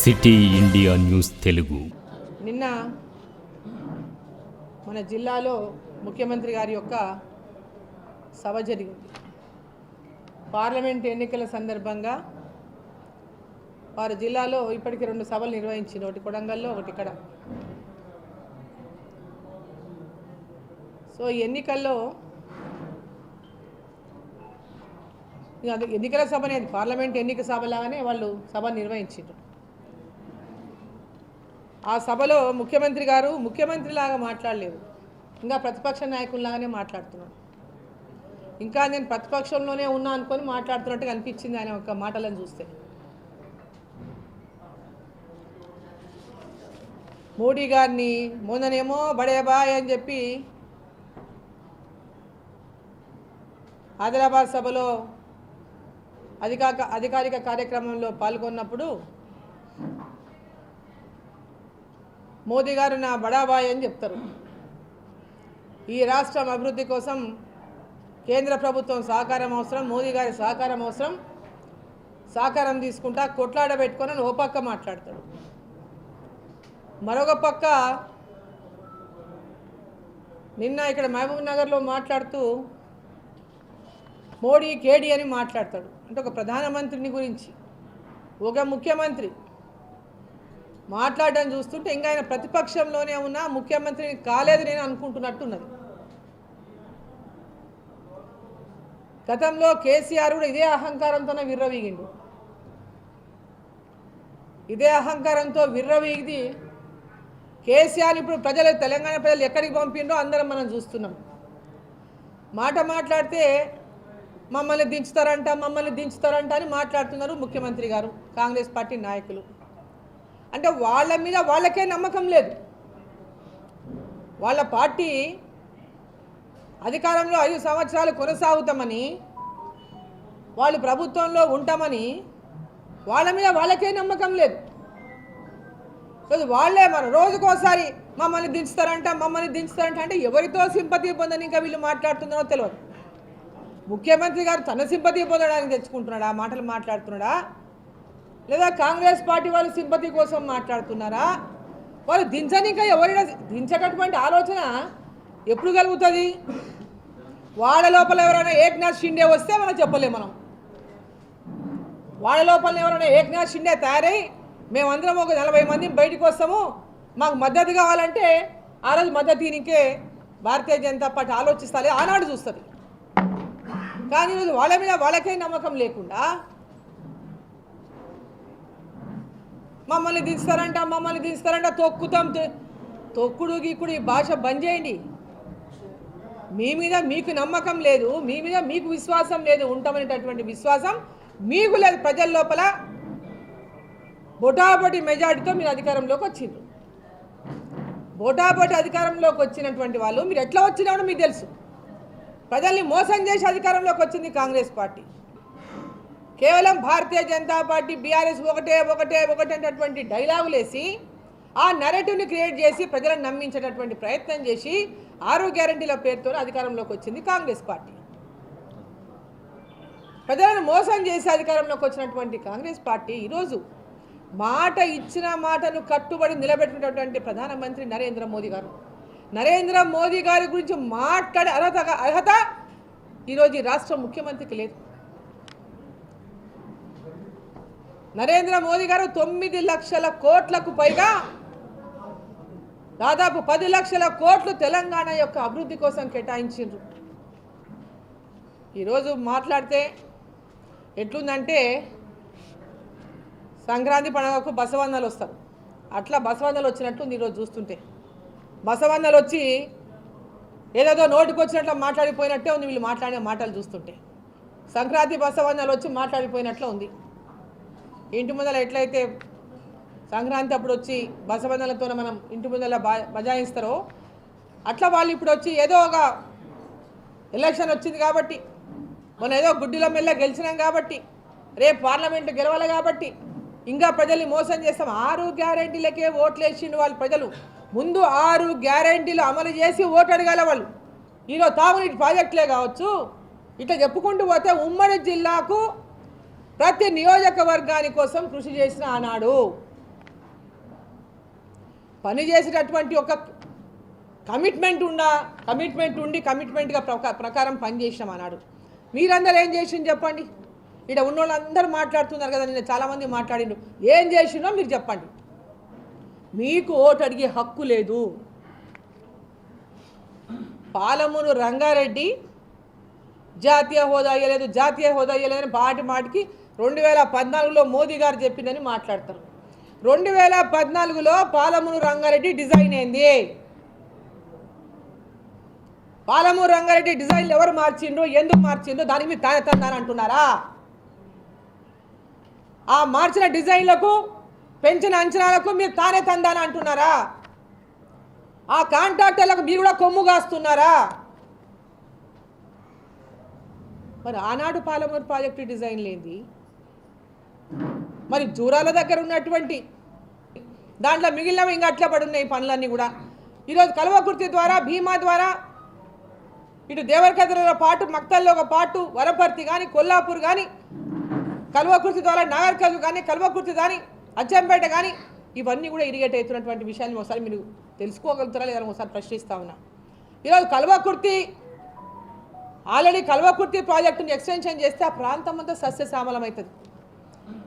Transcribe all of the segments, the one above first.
City India news Telugu. నిన్న మన జిల్లాలో ముఖ్యమంత్రి గారి యొక్క సభ జరిగింది. పార్లమెంట్ ఎన్నికల సందర్భంగా వారి జిల్లాలో ఇప్పటికి రెండు సభలు నిర్వహించింది. ఒకటి కొడంగల్లో ఒకటి ఇక్కడ. సో ఎన్నికల్లో ఎన్నికల సభ అనేది పార్లమెంట్ ఎన్నిక సభ లాగానే వాళ్ళు సభ నిర్వహించారు ఆ సభలో ముఖ్యమంత్రి గారు ముఖ్యమంత్రిలాగా మాట్లాడలేదు. ఇంకా ప్రతిపక్ష నాయకుల్లాగానే మాట్లాడుతున్నాడు. ఇంకా నేను ప్రతిపక్షంలోనే ఉన్నా అనుకొని మాట్లాడుతున్నట్టుగా అనిపించింది ఆయన ఒక మాటలను చూస్తే. మోడీ గారిని మొన్ననేమో బడేబాయ్ అని చెప్పి ఆదిలాబాద్ సభలో అధికారిక అధికారిక కార్యక్రమంలో పాల్గొన్నప్పుడు మోదీ గారు నా బడాబాయ్ అని చెప్తారు. ఈ రాష్ట్రం అభివృద్ధి కోసం కేంద్ర ప్రభుత్వం సహకారం అవసరం మోదీ గారి సహకారం అవసరం. సహకారం తీసుకుంటా కొట్లాడబెట్టుకొని ఓ పక్క మాట్లాడతాడు. మరొక పక్క నిన్న ఇక్కడ మహబూబ్ నగర్లో మాట్లాడుతూ మోడీ కేడీ అని మాట్లాడతాడు. అంటే ఒక ప్రధానమంత్రిని గురించి. ఒక ముఖ్యమంత్రి. మాట్లాడడం చూస్తుంటే ఇంకా ఆయన ప్రతిపక్షంలోనే ఉన్నా ముఖ్యమంత్రిని కాలేదు నేను అనుకుంటున్నట్టున్నది. గతంలో కేసీఆర్ కూడా ఇదే అహంకారంతోనే విర్రవీగిండు. ఇదే అహంకారంతో విర్రవీగి కేసీఆర్ ఇప్పుడు ప్రజలు తెలంగాణ ప్రజలు ఎక్కడికి పంపిండో అందరం మనం చూస్తున్నాం. మాట మాట్లాడితే మమ్మల్ని దించుతారంట మమ్మల్ని దించుతారంట అని మాట్లాడుతున్నారు ముఖ్యమంత్రి గారు కాంగ్రెస్ పార్టీ నాయకులు. అంటే వాళ్ళ మీద వాళ్ళకే నమ్మకం లేదు. వాళ్ళ పార్టీ అధికారంలో ఐదు సంవత్సరాలు కొనసాగుతామని వాళ్ళు ప్రభుత్వంలో ఉంటామని వాళ్ళ మీద వాళ్ళకే నమ్మకం లేదు. సో వాళ్ళే మన రోజుకోసారి మమ్మల్ని దించుతారంట మమ్మల్ని దించుతారంట అంటే ఎవరితో సింపతి పొందని ఇంకా వీళ్ళు మాట్లాడుతున్నారో తెలియదు ముఖ్యమంత్రి గారు తన సింపతి పొందడానికి తెచ్చుకుంటున్నాడా? మాటలు మాట్లాడుతున్నాడా? లేదా కాంగ్రెస్ పార్టీ వాళ్ళు సింపతి కోసం మాట్లాడుతున్నారా? వాళ్ళు దించనిక ఎవరైనా దించేటటువంటి ఆలోచన ఎప్పుడు కలుగుతుంది? వాళ్ళ లోపల ఎవరైనా ఏక్నాథ్ షిండే వస్తే మనం చెప్పలేము మనం. వాళ్ళ లోపల ఎవరైనా ఏక్నాథ్ షిండే తయారై మేమందరం ఒక నలభై మంది బయటకు వస్తాము మాకు మద్దతు కావాలంటే ఆ రోజు మద్దతు దీనికే భారతీయ జనతా పార్టీ ఆలోచిస్తుంది ఆనాడు చూస్తుంది. కానీ ఈరోజు వాళ్ళ మీద వాళ్ళకే నమ్మకం లేకుండా మమ్మల్ని దించుతారంట మమ్మల్ని దించుతారంట తొక్కుతాం తొక్కుడు గీకుడు ఈ భాష బంద్ చేయండి. మీ మీద మీకు నమ్మకం లేదు మీ మీద మీకు విశ్వాసం లేదు ఉంటామనేటటువంటి విశ్వాసం మీకు లేదు. ప్రజల లోపల బొటాబొటి మెజార్టీతో మీరు అధికారంలోకి వచ్చిండ్రు. బొటాబొటి అధికారంలోకి వచ్చినటువంటి వాళ్ళు మీరు ఎట్లా వచ్చినారో మీకు తెలుసు. ప్రజల్ని మోసం చేసి అధికారంలోకి వచ్చింది కాంగ్రెస్ పార్టీ. కేవలం భారతీయ జనతా పార్టీ బీఆర్ఎస్ ఒకటే ఒకటే ఒకటే అనేటటువంటి డైలాగులేసి ఆ నెరేటివ్ని క్రియేట్ చేసి ప్రజలను నమ్మించేటటువంటి ప్రయత్నం చేసి ఆరు గ్యారంటీల పేరుతో అధికారంలోకి వచ్చింది కాంగ్రెస్ పార్టీ. ప్రజలను మోసం చేసి అధికారంలోకి వచ్చినటువంటి కాంగ్రెస్ పార్టీ ఈరోజు మాట ఇచ్చిన మాటను కట్టుబడి నిలబెట్టినటువంటి ప్రధానమంత్రి నరేంద్ర మోదీ గారు. నరేంద్ర మోదీ గారి గురించి మాట్లాడే అర్హత అర్హత ఈరోజు రాష్ట్ర ముఖ్యమంత్రికి లేదు. నరేంద్ర మోదీ గారు తొమ్మిది లక్షల కోట్లకు పైగా దాదాపు పది లక్షల కోట్లు తెలంగాణ యొక్క అభివృద్ధి కోసం కేటాయించిండ్రు. ఈరోజు మాట్లాడితే ఎట్లుందంటే సంక్రాంతి పండుగకు బసవన్నలు వస్తారు. అట్లా బసవన్నలు వచ్చినట్టుంది ఈరోజు చూస్తుంటే. బసవన్నలు వచ్చి ఏదేదో నోటికి వచ్చినట్లు మాట్లాడిపోయినట్టే ఉంది వీళ్ళు మాట్లాడిన మాటలు చూస్తుంటే. సంక్రాంతి బసవన్నలు వచ్చి మాట్లాడిపోయినట్లు ఉంది. ఇంటి ముందర ఎట్లయితే సంక్రాంతి అప్పుడు వచ్చి బసవన్నలతో మనం ఇంటి ముందర బజాయిస్తారో అట్లా వాళ్ళు ఇప్పుడు వచ్చి ఏదో ఒక ఎలక్షన్ వచ్చింది కాబట్టి మనం ఏదో గుడ్డిలో మెల్ల గెలిచినాం కాబట్టి రేపు పార్లమెంటు గెలవాలి కాబట్టి ఇంకా ప్రజల్ని మోసం చేస్తాం. ఆరు గ్యారంటీలకే ఓట్లు వేసిండు వాళ్ళు ప్రజలు. ముందు ఆరు గ్యారంటీలు అమలు చేసి ఓటు అడగాల వాళ్ళు. ఈరోజు తాగునీటి ప్రాజెక్టులే కావచ్చు ఇట్లా చెప్పుకుంటూ పోతే ఉమ్మడి జిల్లాకు ప్రతి నియోజకవర్గాని కోసం కృషి చేసిన ఆనాడు. పనిచేసేటటువంటి ఒక కమిట్మెంట్ ఉన్న కమిట్మెంట్ ఉండి కమిట్మెంట్గా ప్రకారం పనిచేసినాం అన్నాడు మీరందరూ ఏం చేసిండు చెప్పండి? ఇక్కడ ఉన్న వాళ్ళందరూ మాట్లాడుతున్నారు కదా నేను చాలామంది మాట్లాడిండు ఏం చేసినో మీరు చెప్పండి. మీకు ఓటు అడిగే హక్కు లేదు. పాలమూరు రంగారెడ్డి జాతీయ హోదా ఇవ్వలేదు జాతీయ హోదా ఇవ్వలేదని మాటి మాటికి రెండు వేల పద్నాలుగులో మోదీ గారు చెప్పిందని మాట్లాడతారు. రెండు వేల పద్నాలుగులో పాలమూరు రంగారెడ్డి డిజైన్ అయింది పాలమూరు రంగారెడ్డి డిజైన్లు ఎవరు మార్చిండ్రు ఎందుకు మార్చిండ్రు దాని మీరు తానే అంటున్నారా? ఆ మార్చిన డిజైన్లకు పెంచిన అంచనాలకు మీరు తానే తందాని అంటున్నారా? ఆ కాంట్రాక్టర్లకు మీరు కూడా కొమ్ము కాస్తున్నారా? మరి ఆనాడు పాలమూరు ప్రాజెక్టు డిజైన్ లేనిది. మరి జూరాల దగ్గర ఉన్నటువంటి దాంట్లో మిగిలినవి ఇంకా అట్లా పడి ఉన్నాయి పనులన్నీ కూడా. ఈరోజు కల్వకుర్తి ద్వారా భీమా ద్వారా ఇటు దేవరకద్రలో పాటు మక్తల్లో ఒక పాటు వరపర్తి కానీ కొల్లాపూర్ కానీ కల్వకుర్తి ద్వారా నాగర్కల్ కానీ కల్వకుర్తి కానీ అచ్చంపేట కానీ ఇవన్నీ కూడా ఇరిగేట్ అవుతున్నటువంటి విషయాన్ని ఒకసారి మీరు తెలుసుకోగలుగుతారా లేదా ఒకసారి ప్రశ్నిస్తా ఉన్నా. ఈరోజు కల్వకుర్తి ఆల్రెడీ కల్వకుర్తి ప్రాజెక్టుని ఎక్స్టెన్షన్ చేస్తే ఆ ప్రాంతం అంతా సస్యశ్యామలం అవుతుంది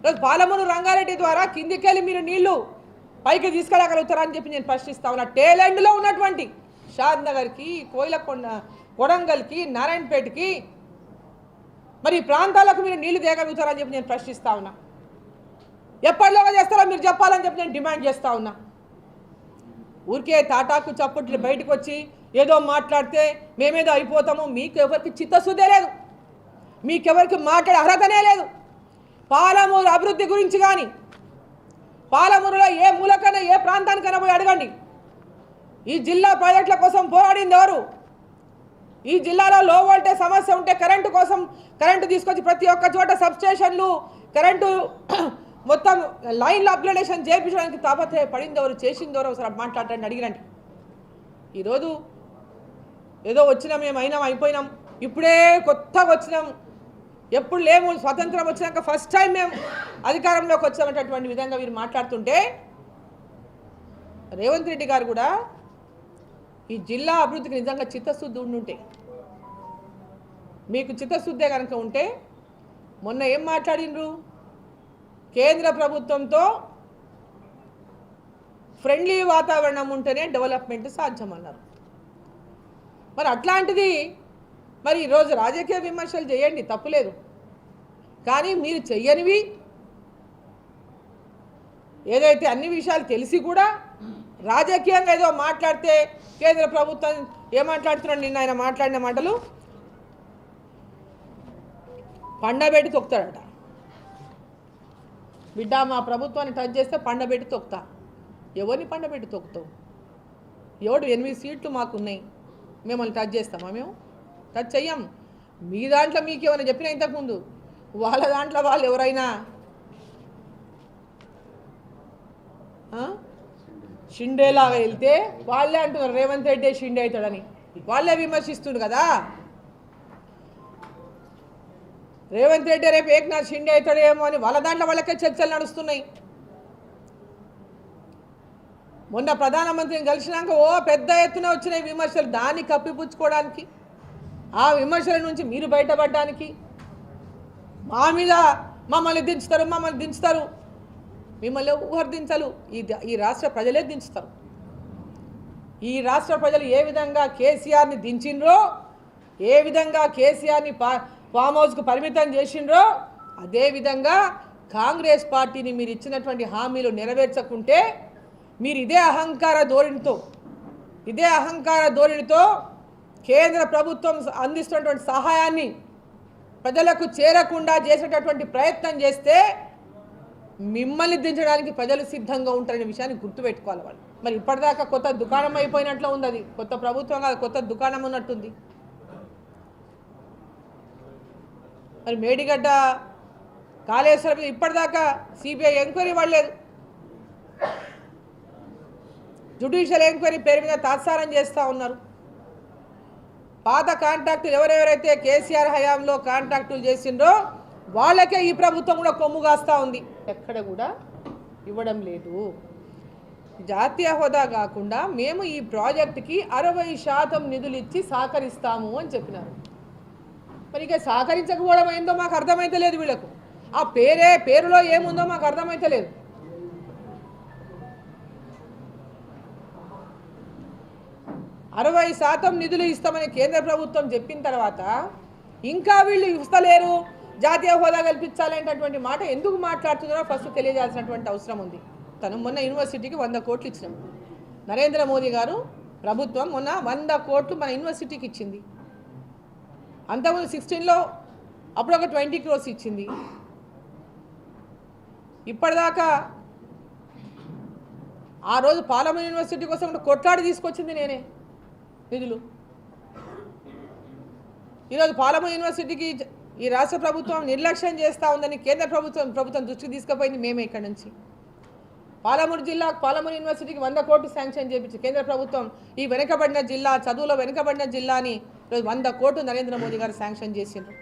ఈరోజు పాలమూరు రంగారెడ్డి ద్వారా కిందికెళ్ళి మీరు నీళ్ళు పైకి తీసుకెళ్ళగలుగుతారని చెప్పి నేను ప్రశ్నిస్తా ఉన్నా. టేలెండ్లో ఉన్నటువంటి షాద్ నగర్కి కోయిలకొండ కొడంగల్కి నారాయణపేటకి మరి ఈ ప్రాంతాలకు మీరు నీళ్ళు తేగలుగుతారని చెప్పి నేను ప్రశ్నిస్తా ఉన్నా. ఎప్పటిలోగా చేస్తారో మీరు చెప్పాలని చెప్పి నేను డిమాండ్ చేస్తా ఉన్నా. ఊరికే తాటాకు చప్పట్లు బయటకు వచ్చి ఏదో మాట్లాడితే మేమేదో అయిపోతాము మీకు ఎవరికి చిత్తశుద్ధే లేదు. మీకెవరికి మాట్లాడే అర్హతనే లేదు. పాలమూరు అభివృద్ధి గురించి కానీ పాలమూరులో ఏ మూలకైనా ఏ ప్రాంతానికైనా పోయి అడగండి. ఈ జిల్లా ప్రాజెక్టుల కోసం పోరాడింది ఎవరు? ఈ జిల్లాలో లో వోల్టేజ్ సమస్య ఉంటే కరెంటు కోసం కరెంటు తీసుకొచ్చి ప్రతి ఒక్క చోట సబ్స్టేషన్లు కరెంటు మొత్తం లైన్లు అప్గ్రేడేషన్ చేయించడానికి తాపత్రయ పడింది ఎవరు? చేసింది ఎవరు? ఒకసారి మాట్లాడటానికి అడిగినండి ఈరోజు ఏదో వచ్చినాం మేము అయినాం అయిపోయినాం. ఇప్పుడే కొత్తగా వచ్చినాం. ఎప్పుడు లేము స్వతంత్రం వచ్చినాక ఫస్ట్ టైం మేము అధికారంలోకి వచ్చామనేటటువంటి విధంగా మీరు మాట్లాడుతుంటే రేవంత్ రెడ్డి గారు కూడా ఈ జిల్లా అభివృద్ధికి నిజంగా చిత్తశుద్ధి ఉండుంటే మీకు చిత్తశుద్ధే కనుక ఉంటే మొన్న ఏం మాట్లాడిండ్రు కేంద్ర ప్రభుత్వంతో ఫ్రెండ్లీ వాతావరణం ఉంటేనే డెవలప్మెంట్ సాధ్యమన్నారు. మరి అట్లాంటిది మరి ఈరోజు రాజకీయ విమర్శలు చేయండి తప్పులేదు. కానీ మీరు చెయ్యనివి ఏదైతే అన్ని విషయాలు తెలిసి కూడా రాజకీయంగా ఏదో మాట్లాడితే కేంద్ర ప్రభుత్వం ఏం మాట్లాడుతున్నాడు నిన్న ఆయన మాట్లాడిన మాటలు పండబెట్టి తొక్కుతాడట. బిడ్డ మా ప్రభుత్వాన్ని టచ్ చేస్తే పండబెట్టి తొక్కుతా. ఎవరిని పండబెట్టి తొక్కుతావు? ఎవడు ఎనిమిది సీట్లు మాకున్నాయి? మిమ్మల్ని టచ్ చేస్తామా మేము? టచ్ చెయ్యం. మీ దాంట్లో మీకు ఏమైనా చెప్పినా ఇంతకుముందు? వాళ్ళ దాంట్లో వాళ్ళు ఎవరైనా? షిండేలాగా వెళ్తే వాళ్ళే అంటున్నారు రేవంత్ రెడ్డి షిండే అవుతాడని. వాళ్ళే విమర్శిస్తుండ్రు కదా? రేవంత్ రెడ్డి రేపు ఏకనాథ్ షిండే అవుతాడేమో అని వాళ్ళ దాంట్లో వాళ్ళకే చర్చలు నడుస్తున్నాయి. మొన్న ప్రధానమంత్రిని కలిసినాక ఓ పెద్ద ఎత్తున వచ్చిన విమర్శలు దాన్ని కప్పిపుచ్చుకోవడానికి ఆ విమర్శల నుంచి మీరు బయటపడడానికి మా మీద మమ్మల్ని దించుతారు మమ్మల్ని దించుతారు. మిమ్మల్ని ఎవరు దించలు ఈ ఈ రాష్ట్ర ప్రజలే దించుతారు. ఈ రాష్ట్ర ప్రజలు ఏ విధంగా కేసీఆర్ని దించిండ్రో ఏ విధంగా కేసీఆర్ని పా ఫామ్ హౌస్కు పరిమితం చేసిండ్రో అదేవిధంగా కాంగ్రెస్ పార్టీని మీరు ఇచ్చినటువంటి హామీలు నెరవేర్చకుంటే మీరు ఇదే అహంకార ధోరణితో ఇదే అహంకార ధోరణితో కేంద్ర ప్రభుత్వం అందిస్తున్నటువంటి సహాయాన్ని ప్రజలకు చేరకుండా చేసేటటువంటి ప్రయత్నం చేస్తే మిమ్మల్ని దించడానికి ప్రజలు సిద్ధంగా ఉంటారనే విషయాన్ని గుర్తుపెట్టుకోవాలి వాళ్ళు. మరి ఇప్పటిదాకా కొత్త దుకాణం అయిపోయినట్లు ఉంది అది. కొత్త ప్రభుత్వం కాదు కొత్త దుకాణం ఉన్నట్టుంది. మరి మేడిగడ్డ కాళేశ్వరం ఇప్పటిదాకా సిబిఐ ఎంక్వైరీ పడలేదు. జుడిషియల్ ఎంక్వైరీ పేరు మీద తాత్సారం చేస్తూ ఉన్నారు. పాత కాంట్రాక్టులు ఎవరెవరైతే కేసీఆర్ హయాంలో కాంట్రాక్టులు చేసిండ్రో వాళ్ళకే ఈ ప్రభుత్వం కూడా కొమ్ము కాస్తూ ఉంది. ఎక్కడ కూడా ఇవ్వడం లేదు. జాతీయ హోదా కాకుండా మేము ఈ ప్రాజెక్టుకి అరవై శాతం నిధులు ఇచ్చి సహకరిస్తాము అని చెప్పినారు. మరి ఇక సహకరించకపోవడం ఏందో మాకు అర్థమైతే లేదు వీళ్ళకు. ఆ పేరే పేరులో ఏముందో మాకు అర్థమైతే లేదు అరవై శాతం నిధులు ఇస్తామని కేంద్ర ప్రభుత్వం చెప్పిన తర్వాత ఇంకా వీళ్ళు ఇస్తలేరు జాతీయ హోదా కల్పించాలనేటటువంటి మాట ఎందుకు మాట్లాడుతున్నారో ఫస్ట్ తెలియజేయాల్సినటువంటి అవసరం ఉంది. తను మొన్న యూనివర్సిటీకి వంద కోట్లు ఇచ్చినాం. నరేంద్ర మోదీ గారు ప్రభుత్వం మొన్న వంద కోట్లు మన యూనివర్సిటీకి ఇచ్చింది. అంతకుముందు సిక్స్టీన్లో అప్పుడు ఒక ట్వంటీ క్రోర్స్ ఇచ్చింది. ఇప్పటిదాకా ఆ రోజు పాలమూరు యూనివర్సిటీ కోసం కొట్లాడి తీసుకొచ్చింది నేనే. నిధులు ఈరోజు పాలమూరు యూనివర్సిటీకి ఈ రాష్ట్ర ప్రభుత్వం నిర్లక్ష్యం చేస్తూ ఉందని కేంద్ర ప్రభుత్వం ప్రభుత్వం దృష్టికి తీసుకుపోయింది మేమే ఇక్కడ నుంచి. పాలమూరు జిల్లా పాలమూరు యూనివర్సిటీకి వంద కోట్లు శాంక్షన్ చేపించి కేంద్ర ప్రభుత్వం ఈ వెనుకబడిన జిల్లా చదువులో వెనుకబడిన జిల్లా అని ఈరోజు వంద కోట్లు నరేంద్ర మోదీ గారు శాంక్షన్ చేసిండ్రు.